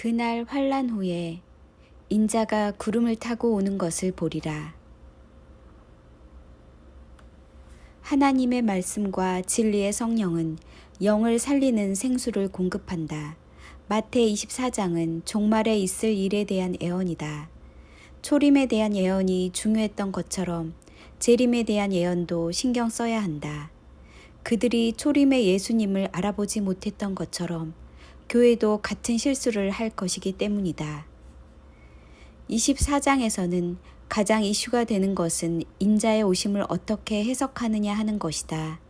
그날 환란 후에 인자가 구름을 타고 오는 것을 보리라. 하나님의 말씀과 진리의 성령은 영을 살리는 생수를 공급한다. 마태 24장은 종말에 있을 일에 대한 예언이다. 초림에 대한 예언이 중요했던 것처럼 재림에 대한 예언도 신경 써야 한다. 그들이 초림의 예수님을 알아보지 못했던 것처럼 교회도 같은 실수를 할 것이기 때문이다. 24장에서는 가장 이슈가 되는 것은 인자의 오심을 어떻게 해석하느냐 하는 것이다.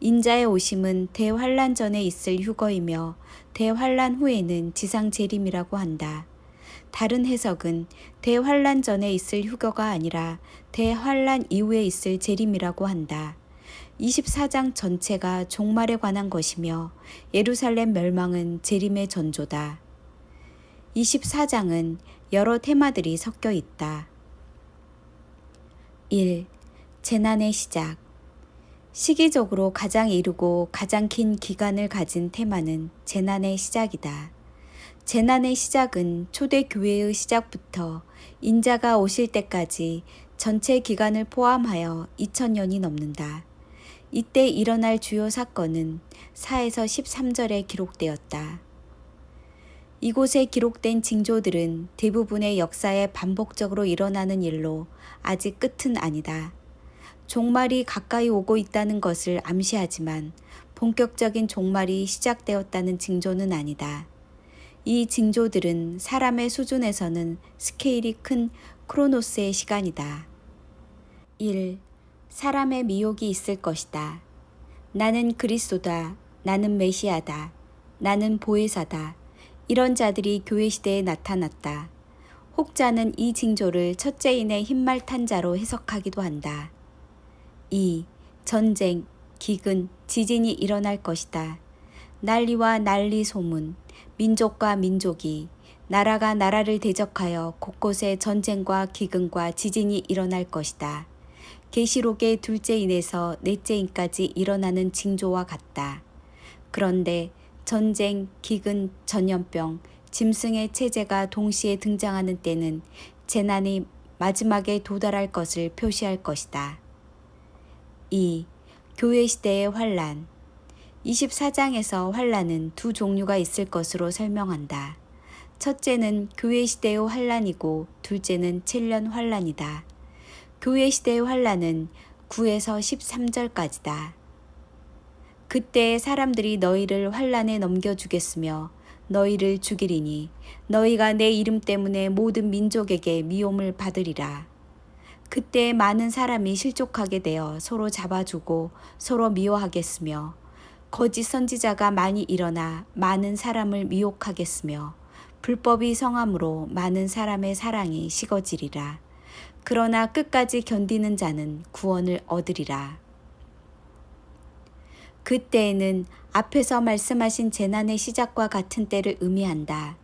인자의 오심은 대환란 전에 있을 휴거이며 대환란 후에는 지상 재림이라고 한다. 다른 해석은 대환란 전에 있을 휴거가 아니라 대환란 이후에 있을 재림이라고 한다. 24장 전체가 종말에 관한 것이며 예루살렘 멸망은 재림의 전조다. 24장은 여러 테마들이 섞여 있다. 1. 재난의 시작. 시기적으로 가장 이르고 가장 긴 기간을 가진 테마는 재난의 시작이다. 재난의 시작은 초대 교회의 시작부터 인자가 오실 때까지 전체 기간을 포함하여 2000년이 넘는다. 이때 일어날 주요 사건은 4에서 13절에 기록되었다. 이곳에 기록된 징조들은 대부분의 역사에 반복적으로 일어나는 일로 아직 끝은 아니다. 종말이 가까이 오고 있다는 것을 암시하지만 본격적인 종말이 시작되었다는 징조는 아니다. 이 징조들은 사람의 수준에서는 스케일이 큰 크로노스의 시간이다. 1. 사람의 미혹이 있을 것이다. 나는 그리스도다. 나는 메시아다. 나는 보혜사다. 이런 자들이 교회 시대에 나타났다. 혹자는 이 징조를 첫째인의 흰말 탄 자로 해석하기도 한다. 2. 전쟁, 기근, 지진이 일어날 것이다. 난리와 난리 소문, 민족과 민족이, 나라가 나라를 대적하여 곳곳에 전쟁과 기근과 지진이 일어날 것이다. 계시록의 둘째 인에서 넷째 인까지 일어나는 징조와 같다. 그런데 전쟁, 기근, 전염병, 짐승의 체제가 동시에 등장하는 때는 재난이 마지막에 도달할 것을 표시할 것이다. 2. 교회 시대의 환란 24장에서 환란은 두 종류가 있을 것으로 설명한다. 첫째는 교회 시대의 환란이고 둘째는 7년 환란이다. 교회 시대의 환란은 9에서 13절까지다. 그때 사람들이 너희를 환란에 넘겨주겠으며 너희를 죽이리니 너희가 내 이름 때문에 모든 민족에게 미움을 받으리라. 그때 많은 사람이 실족하게 되어 서로 잡아주고 서로 미워하겠으며 거짓 선지자가 많이 일어나 많은 사람을 미혹하겠으며 불법이 성함으로 많은 사람의 사랑이 식어지리라. 그러나 끝까지 견디는 자는 구원을 얻으리라. 그때에는 앞에서 말씀하신 재난의 시작과 같은 때를 의미한다.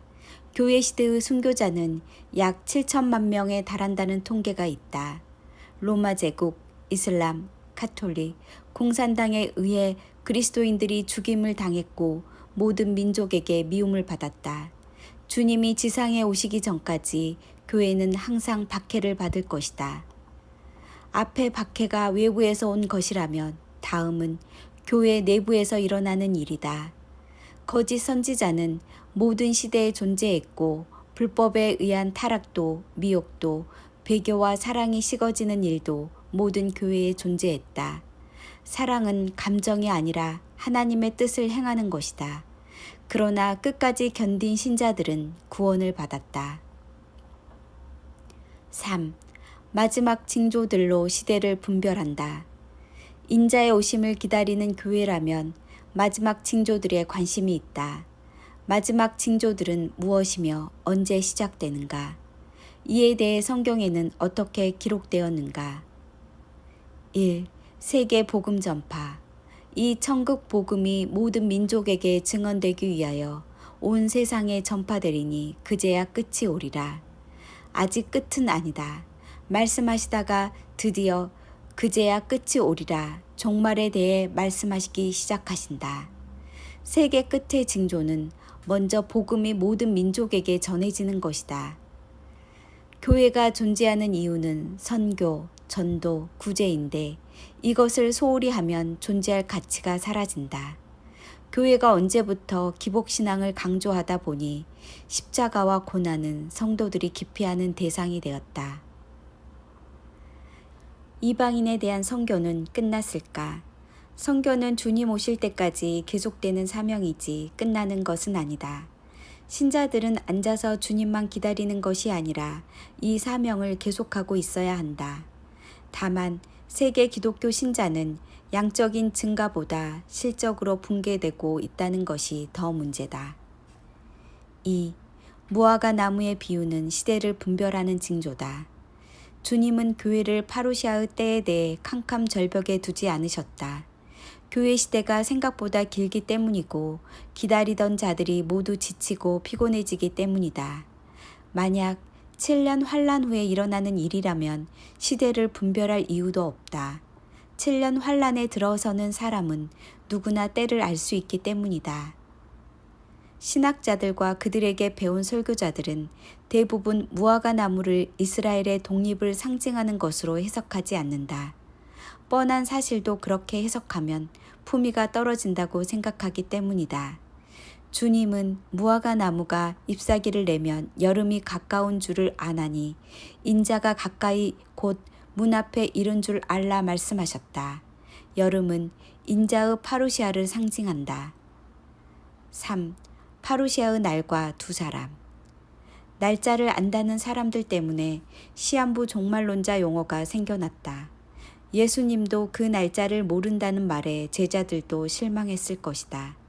교회 시대의 순교자는 약 7천만 명에 달한다는 통계가 있다. 로마 제국, 이슬람, 카톨릭, 공산당에 의해 그리스도인들이 죽임을 당했고 모든 민족에게 미움을 받았다. 주님이 지상에 오시기 전까지 교회는 항상 박해를 받을 것이다. 앞에 박해가 외부에서 온 것이라면 다음은 교회 내부에서 일어나는 일이다. 거짓 선지자는 모든 시대에 존재했고 불법에 의한 타락도 미혹도 배교와 사랑이 식어지는 일도 모든 교회에 존재했다. 사랑은 감정이 아니라 하나님의 뜻을 행하는 것이다. 그러나 끝까지 견딘 신자들은 구원을 받았다. 3. 마지막 징조들로 시대를 분별한다. 인자의 오심을 기다리는 교회라면 마지막 징조들에 관심이 있다. 마지막 징조들은 무엇이며 언제 시작되는가? 이에 대해 성경에는 어떻게 기록되었는가? 1. 세계 복음 전파. 이 천국 복음이 모든 민족에게 증언되기 위하여 온 세상에 전파되리니 그제야 끝이 오리라. 아직 끝은 아니다. 말씀하시다가 드디어 그제야 끝이 오리라 종말에 대해 말씀하시기 시작하신다. 세계 끝의 징조는 먼저 복음이 모든 민족에게 전해지는 것이다. 교회가 존재하는 이유는 선교, 전도, 구제인데 이것을 소홀히 하면 존재할 가치가 사라진다. 교회가 언제부터 기복신앙을 강조하다 보니 십자가와 고난은 성도들이 기피하는 대상이 되었다. 이방인에 대한 선교는 끝났을까? 선교는 주님 오실 때까지 계속되는 사명이지 끝나는 것은 아니다. 신자들은 앉아서 주님만 기다리는 것이 아니라 이 사명을 계속하고 있어야 한다. 다만 세계 기독교 신자는 양적인 증가보다 실적으로 붕괴되고 있다는 것이 더 문제다. 2. 무화과 나무의 비유는 시대를 분별하는 징조다. 주님은 교회를 파루시아의 때에 대해 캄캄 절벽에 두지 않으셨다. 교회 시대가 생각보다 길기 때문이고 기다리던 자들이 모두 지치고 피곤해지기 때문이다. 만약 7년 환란 후에 일어나는 일이라면 시대를 분별할 이유도 없다. 7년 환란에 들어서는 사람은 누구나 때를 알 수 있기 때문이다. 신학자들과 그들에게 배운 설교자들은 대부분 무화과 나무를 이스라엘의 독립을 상징하는 것으로 해석하지 않는다. 뻔한 사실도 그렇게 해석하면 품위가 떨어진다고 생각하기 때문이다. 주님은 무화과 나무가 잎사귀를 내면 여름이 가까운 줄을 아나니 인자가 가까이 곧 문 앞에 이른 줄 알라 말씀하셨다. 여름은 인자의 파루시아를 상징한다. 3. 파루시아의 날과 두 사람. 날짜를 안다는 사람들 때문에 시한부 종말론자 용어가 생겨났다. 예수님도 그 날짜를 모른다는 말에 제자들도 실망했을 것이다.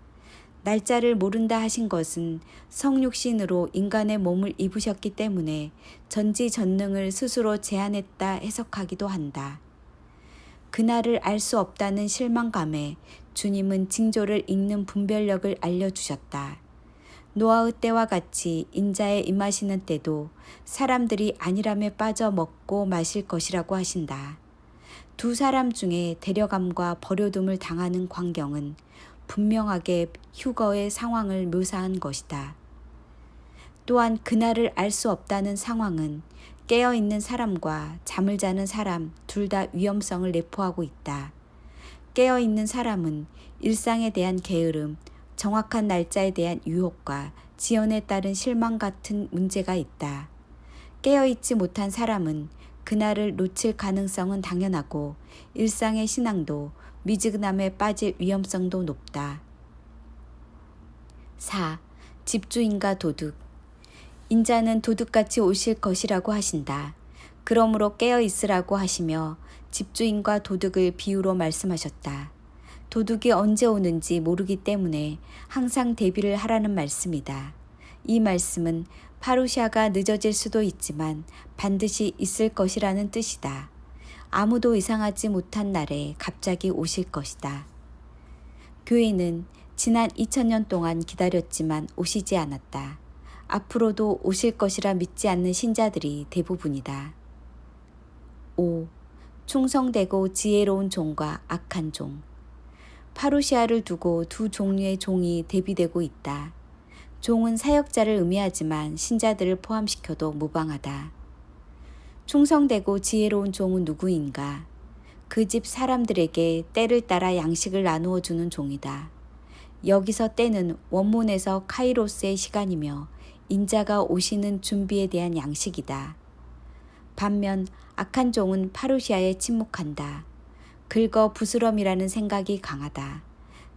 날짜를 모른다 하신 것은 성육신으로 인간의 몸을 입으셨기 때문에 전지전능을 스스로 제한했다 해석하기도 한다. 그날을 알 수 없다는 실망감에 주님은 징조를 읽는 분별력을 알려주셨다. 노아의 때와 같이 인자에 임하시는 때도 사람들이 안일함에 빠져 먹고 마실 것이라고 하신다. 두 사람 중에 데려감과 버려둠을 당하는 광경은 분명하게 휴거의 상황을 묘사한 것이다. 또한 그날을 알 수 없다는 상황은 깨어 있는 사람과 잠을 자는 사람 둘 다 위험성을 내포하고 있다. 깨어 있는 사람은 일상에 대한 게으름, 정확한 날짜에 대한 유혹과 지연에 따른 실망 같은 문제가 있다. 깨어 있지 못한 사람은 그날을 놓칠 가능성은 당연하고 일상의 신앙도 미지근함에 빠질 위험성도 높다. 4. 집주인과 도둑. 인자는 도둑같이 오실 것이라고 하신다. 그러므로 깨어 있으라고 하시며 집주인과 도둑을 비유로 말씀하셨다. 도둑이 언제 오는지 모르기 때문에 항상 대비를 하라는 말씀이다. 이 말씀은 파루시아가 늦어질 수도 있지만 반드시 있을 것이라는 뜻이다. 아무도 이상하지 못한 날에 갑자기 오실 것이다. 교회는 지난 2000년 동안 기다렸지만 오시지 않았다. 앞으로도 오실 것이라 믿지 않는 신자들이 대부분이다. 5. 충성되고 지혜로운 종과 악한 종. 파루시아를 두고 두 종류의 종이 대비되고 있다. 종은 사역자를 의미하지만 신자들을 포함시켜도 무방하다. 충성되고 지혜로운 종은 누구인가? 그 집 사람들에게 때를 따라 양식을 나누어 주는 종이다. 여기서 때는 원문에서 카이로스의 시간이며 인자가 오시는 준비에 대한 양식이다. 반면 악한 종은 파루시아에 침묵한다. 긁어 부스럼이라는 생각이 강하다.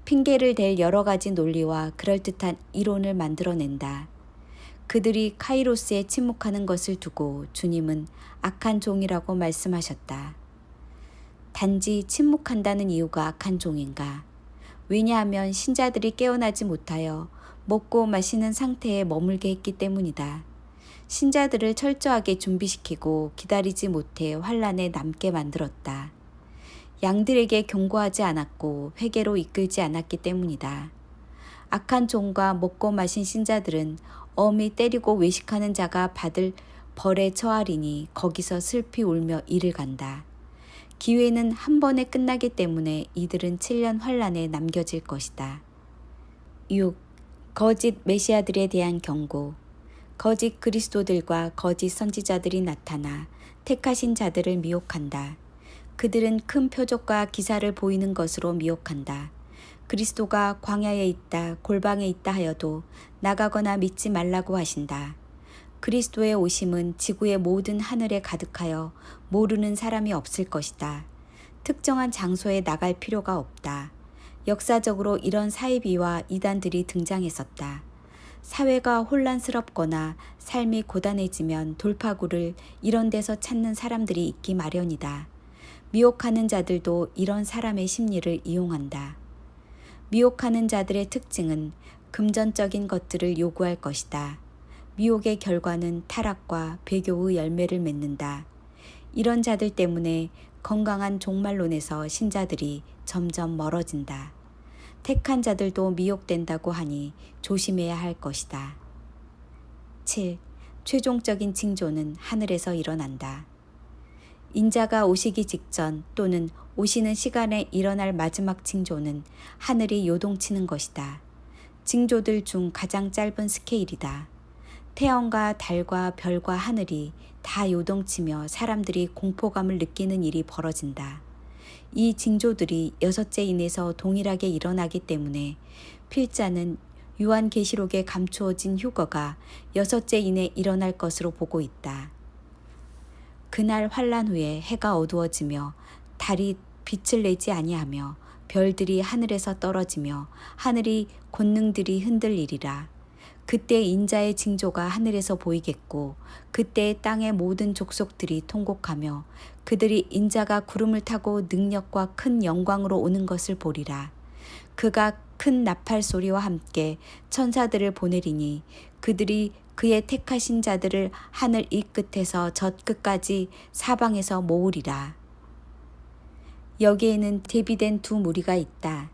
핑계를 댈 여러 가지 논리와 그럴듯한 이론을 만들어낸다. 그들이 카이로스에 침묵하는 것을 두고 주님은 악한 종이라고 말씀하셨다. 단지 침묵한다는 이유가 악한 종인가? 왜냐하면 신자들이 깨어나지 못하여 먹고 마시는 상태에 머물게 했기 때문이다. 신자들을 철저하게 준비시키고 기다리지 못해 환란에 남게 만들었다. 양들에게 경고하지 않았고 회개로 이끌지 않았기 때문이다. 악한 종과 먹고 마신 신자들은 어미 때리고 외식하는 자가 받을 벌에 처하리니 거기서 슬피 울며 이를 간다. 기회는 한 번에 끝나기 때문에 이들은 7년 환란에 남겨질 것이다. 6. 거짓 메시아들에 대한 경고. 거짓 그리스도들과 거짓 선지자들이 나타나 택하신 자들을 미혹한다. 그들은 큰 표적과 기사를 보이는 것으로 미혹한다. 그리스도가 광야에 있다, 골방에 있다 하여도 나가거나 믿지 말라고 하신다. 그리스도의 오심은 지구의 모든 하늘에 가득하여 모르는 사람이 없을 것이다. 특정한 장소에 나갈 필요가 없다. 역사적으로 이런 사이비와 이단들이 등장했었다. 사회가 혼란스럽거나 삶이 고단해지면 돌파구를 이런 데서 찾는 사람들이 있기 마련이다. 미혹하는 자들도 이런 사람의 심리를 이용한다. 미혹하는 자들의 특징은 금전적인 것들을 요구할 것이다. 미혹의 결과는 타락과 배교의 열매를 맺는다. 이런 자들 때문에 건강한 종말론에서 신자들이 점점 멀어진다. 택한 자들도 미혹된다고 하니 조심해야 할 것이다. 7. 최종적인 징조는 하늘에서 일어난다. 인자가 오시기 직전 또는 오시는 시간에 일어날 마지막 징조는 하늘이 요동치는 것이다. 징조들 중 가장 짧은 스케일이다. 태양과 달과 별과 하늘이 다 요동치며 사람들이 공포감을 느끼는 일이 벌어진다. 이 징조들이 여섯째 인에서 동일하게 일어나기 때문에 필자는 요한계시록에 감추어진 휴거가 여섯째 인에 일어날 것으로 보고 있다. 그날 환란 후에 해가 어두워지며 달이 빛을 내지 아니하며 별들이 하늘에서 떨어지며 하늘이 권능들이 흔들리리라. 그때 인자의 징조가 하늘에서 보이겠고 그때 땅의 모든 족속들이 통곡하며 그들이 인자가 구름을 타고 능력과 큰 영광으로 오는 것을 보리라. 그가 큰 나팔 소리와 함께 천사들을 보내리니 그들이 그의 택하신 자들을 하늘 이 끝에서 저 끝까지 사방에서 모으리라. 여기에는 대비된 두 무리가 있다.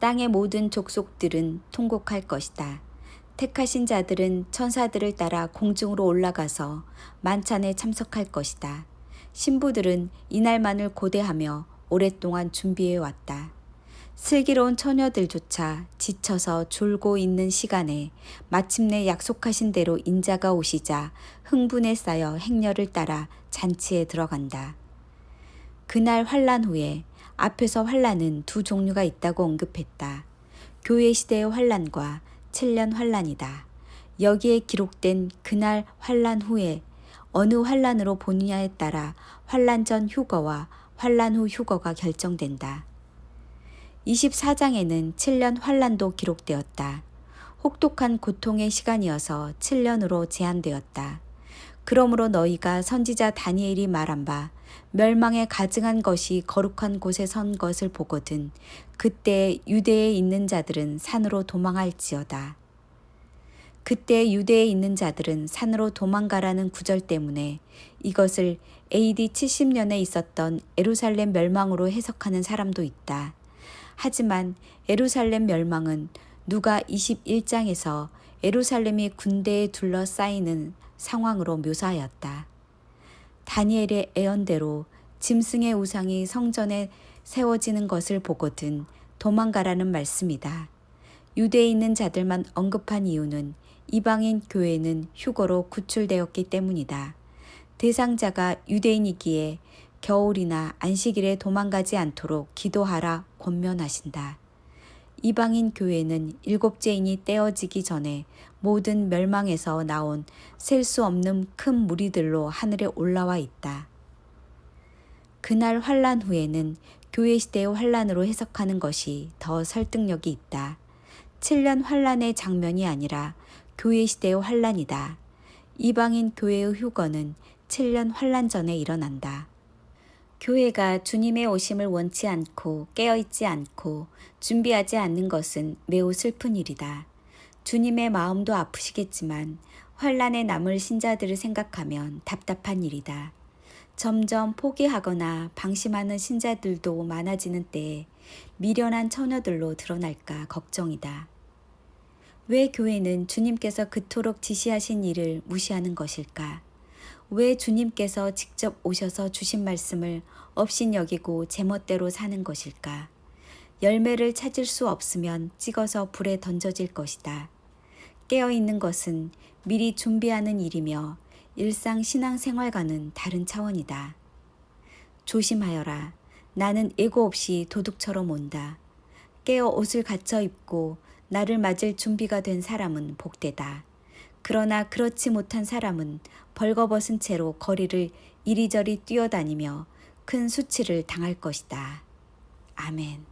땅의 모든 족속들은 통곡할 것이다. 택하신 자들은 천사들을 따라 공중으로 올라가서 만찬에 참석할 것이다. 신부들은 이날만을 고대하며 오랫동안 준비해 왔다. 슬기로운 처녀들조차 지쳐서 졸고 있는 시간에 마침내 약속하신 대로 인자가 오시자 흥분에 쌓여 행렬을 따라 잔치에 들어간다. 그날 환란 후에 앞에서 환란은 두 종류가 있다고 언급했다. 교회 시대의 환란과 7년 환란이다. 여기에 기록된 그날 환란 후에 어느 환란으로 보느냐에 따라 환란 전 휴거와 환란 후 휴거가 결정된다. 24장에는 7년 환란도 기록되었다. 혹독한 고통의 시간이어서 7년으로 제한되었다. 그러므로 너희가 선지자 다니엘이 말한 바 멸망에 가증한 것이 거룩한 곳에 선 것을 보거든 그때 유대에 있는 자들은 산으로 도망할지어다. 그때 유대에 있는 자들은 산으로 도망가라는 구절 때문에 이것을 AD 70년에 있었던 에루살렘 멸망으로 해석하는 사람도 있다. 하지만 에루살렘 멸망은 누가 21장에서 에루살렘이 군대에 둘러싸이는 상황으로 묘사하였다. 다니엘의 애언대로 짐승의 우상이 성전에 세워지는 것을 보거든 도망가라는 말씀이다. 유대에 있는 자들만 언급한 이유는 이방인 교회는 휴거로 구출되었기 때문이다. 대상자가 유대인이기에 겨울이나 안식일에 도망가지 않도록 기도하라 권면하신다. 이방인 교회는 일곱째인이 떼어지기 전에 모든 멸망에서 나온 셀 수 없는 큰 무리들로 하늘에 올라와 있다. 그날 환란 후에는 교회 시대의 환란으로 해석하는 것이 더 설득력이 있다. 7년 환란의 장면이 아니라 교회 시대의 환란이다. 이방인 교회의 휴거는 7년 환란 전에 일어난다. 교회가 주님의 오심을 원치 않고 깨어있지 않고 준비하지 않는 것은 매우 슬픈 일이다. 주님의 마음도 아프시겠지만 환란에 남을 신자들을 생각하면 답답한 일이다. 점점 포기하거나 방심하는 신자들도 많아지는 때에 미련한 처녀들로 드러날까 걱정이다. 왜 교회는 주님께서 그토록 지시하신 일을 무시하는 것일까? 왜 주님께서 직접 오셔서 주신 말씀을 없인 여기고 제멋대로 사는 것일까? 열매를 찾을 수 없으면 찍어서 불에 던져질 것이다. 깨어 있는 것은 미리 준비하는 일이며 일상 신앙생활과는 다른 차원이다. 조심하여라. 나는 예고 없이 도둑처럼 온다. 깨어 옷을 갖춰 입고 나를 맞을 준비가 된 사람은 복되다. 그러나 그렇지 못한 사람은 벌거벗은 채로 거리를 이리저리 뛰어다니며 큰 수치를 당할 것이다. 아멘.